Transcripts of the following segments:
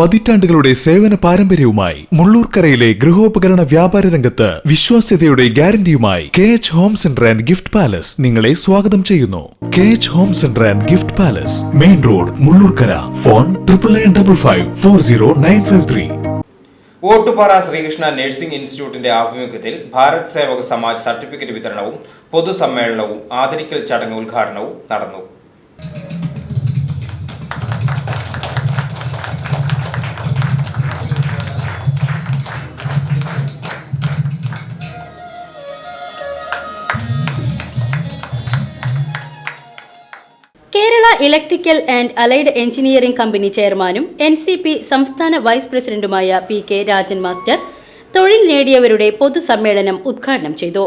പതിറ്റാണ്ടുകളുടെ സേവന പാരമ്പര്യവുമായി മുള്ളൂർക്കരയിലെ ഗൃഹോപകരണ വ്യാപാര രംഗത്ത് വിശ്വാസ്യതയുടെ ഗ്യാരണ്ടിയുമായി K H home centre and gift palace നിങ്ങളെ സ്വാഗതം ചെയ്യുന്നു. K H home centre and gift palace main road Mullurkara. Phone triple nine double five four zero nine five three. Ottupara Sreekrishna nursing ഇൻസ്റ്റിറ്റ്യൂട്ടിന്റെ ആഭിമുഖ്യത്തിൽ ഭാരത് സേവക സമാജ് സർട്ടിഫിക്കറ്റ് വിതരണവും പൊതുസമ്മേളനവും ആദരിക്കൽ ചടങ്ങ് ഉദ്ഘാടനവും നടന്നു. Kerala electrical and allied engineering company ചെയർമാനും എൻ സി പി സംസ്ഥാന vice പ്രസിഡന്റുമായ P K Rajan master തൊഴിൽ നേടിയവരുടെ പൊതുസമ്മേളനം ഉദ്ഘാടനം ചെയ്തു.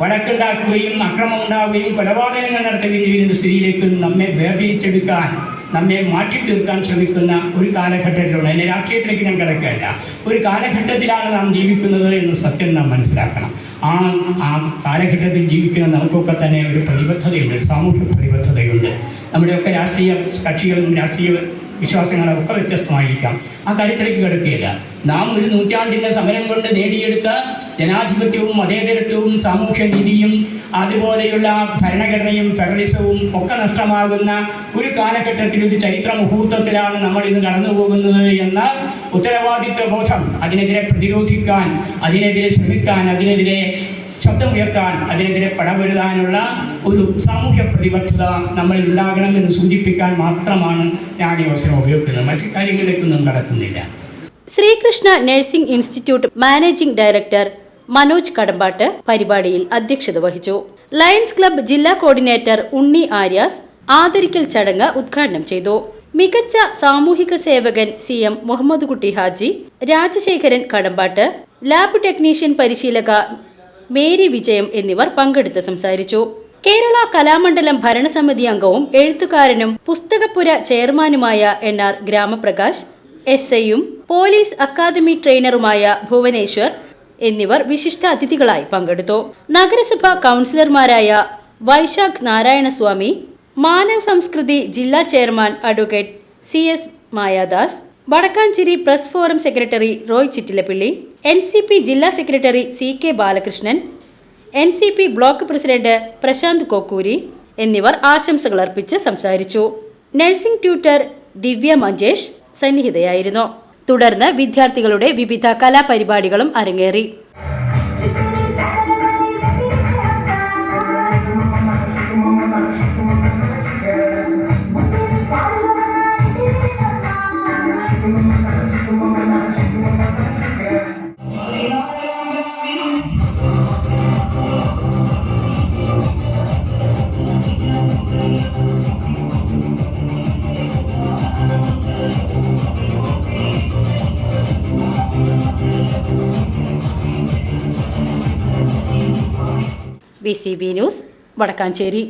വഴക്കുണ്ടാക്കുകയും അക്രമമുണ്ടാവുകയും കൊലപാതകങ്ങൾ നടത്തുകയും ചെയ്യുന്ന സ്ഥിതിയിലേക്ക് നമ്മെ വേർതിരിച്ചെടുക്കാൻ നമ്മെ മാറ്റി തീർക്കാൻ ശ്രമിക്കുന്ന ഒരു കാലഘട്ടത്തിലുള്ള എന്റെ രാഷ്ട്രീയത്തിലേക്ക് ഞാൻ കിടക്കുകയല്ല. ഒരു കാലഘട്ടത്തിലാണ് നാം ജീവിക്കുന്നത് എന്ന് സത്യം നാം മനസ്സിലാക്കണം. ആ ആ കാലഘട്ടത്തിൽ ജീവിക്കുന്ന നമുക്കൊക്കെ തന്നെ ഒരു പ്രതിബദ്ധതയുണ്ട് സാമൂഹ്യ പ്രതിബദ്ധതയുണ്ട്. നമ്മുടെയൊക്കെ രാഷ്ട്രീയ കക്ഷികളും രാഷ്ട്രീയ വിശ്വാസങ്ങളും ഒക്കെ വ്യത്യസ്തമായിരിക്കാം. ആ കാര്യത്തിലേക്ക് കിടക്കുകയില്ല. നാം ഒരു നൂറ്റാണ്ടിന്റെ സമരം കൊണ്ട് നേടിയെടുത്ത ജനാധിപത്യവും മതേതരത്വവും സാമൂഹ്യ നീതിയും അതുപോലെയുള്ള ഭരണഘടനയും ഫെഡറലിസവും ഒക്കെ നഷ്ടമാകുന്ന ഒരു കാലഘട്ടത്തിൽ ഒരു ചരിത്ര മുഹൂർത്തത്തിലാണ് നമ്മൾ ഇന്ന് കടന്നു പോകുന്നത് എന്ന ഉത്തരവാദിത്വ ബോധം അതിനെതിരെ പ്രതിരോധിക്കാൻ അതിനെതിരെ ശ്രമിക്കാൻ അതിനെതിരെ ശബ്ദമുയർത്താൻ അതിനെതിരെ പടപൊരുതാനുള്ള ഒരു സാമൂഹ്യ പ്രതിബദ്ധത നമ്മളിൽ ഉണ്ടാകണമെന്ന് സൂചിപ്പിക്കാൻ മാത്രമാണ് ഞാൻ ഈ അവസരം ഉപയോഗിക്കുന്നത്. മറ്റു കാര്യങ്ങളിലേക്കൊന്നും കടക്കുന്നില്ല. Sreekrishna nursing institute managing director Manoj Kadambattu പരിപാടിയിൽ അധ്യക്ഷത വഹിച്ചു. ലയൺസ് ക്ലബ്ബ് ജില്ലാ കോർഡിനേറ്റർ ഉണ്ണി ആര്യാസ് ആദരിക്കൽ ചടങ്ങ് ഉദ്ഘാടനം ചെയ്തു. മികച്ച സാമൂഹിക സേവകൻ C M Muhammad Kutty Haji Rajasekharan Kadambattu lab technician പരിശീലക മേരി വിജയം എന്നിവർ പങ്കെടുത്ത് സംസാരിച്ചു. കേരള കലാമണ്ഡലം ഭരണസമിതി അംഗവും എഴുത്തുകാരനും പുസ്തകപ്പുര ചെയർമാനുമായ എൻ ആർ ഗ്രാമപ്രകാശ് എസ് ഐയും പോലീസ് അക്കാദമി ട്രെയിനറുമായ ഭുവനേശ്വർ എന്നിവർ വിശിഷ്ട അതിഥികളായി പങ്കെടുത്തു. നഗരസഭാ കൗൺസിലർമാരായ വൈശാഖ് നാരായണസ്വാമി മാനവ് സംസ്കൃതി ജില്ലാ chairman advocate C S Mayadas Vadakkanchery press forum secretary Roy Chittilappilly N ജില്ലാ secretary C K Balakrishnan N C P block president Prashanth Kokkoori എന്നിവർ ആശംസകൾ അർപ്പിച്ച് സംസാരിച്ചു. നഴ്സിംഗ് ട്യൂട്ടർ ദിവ്യ മഞ്ചേഷ് സന്നിഹിതയായിരുന്നു. തുടർന്ന് വിദ്യാർത്ഥികളുടെ വിവിധ കലാപരിപാടികളും അരങ്ങേറി. B C B news Vadakkanchery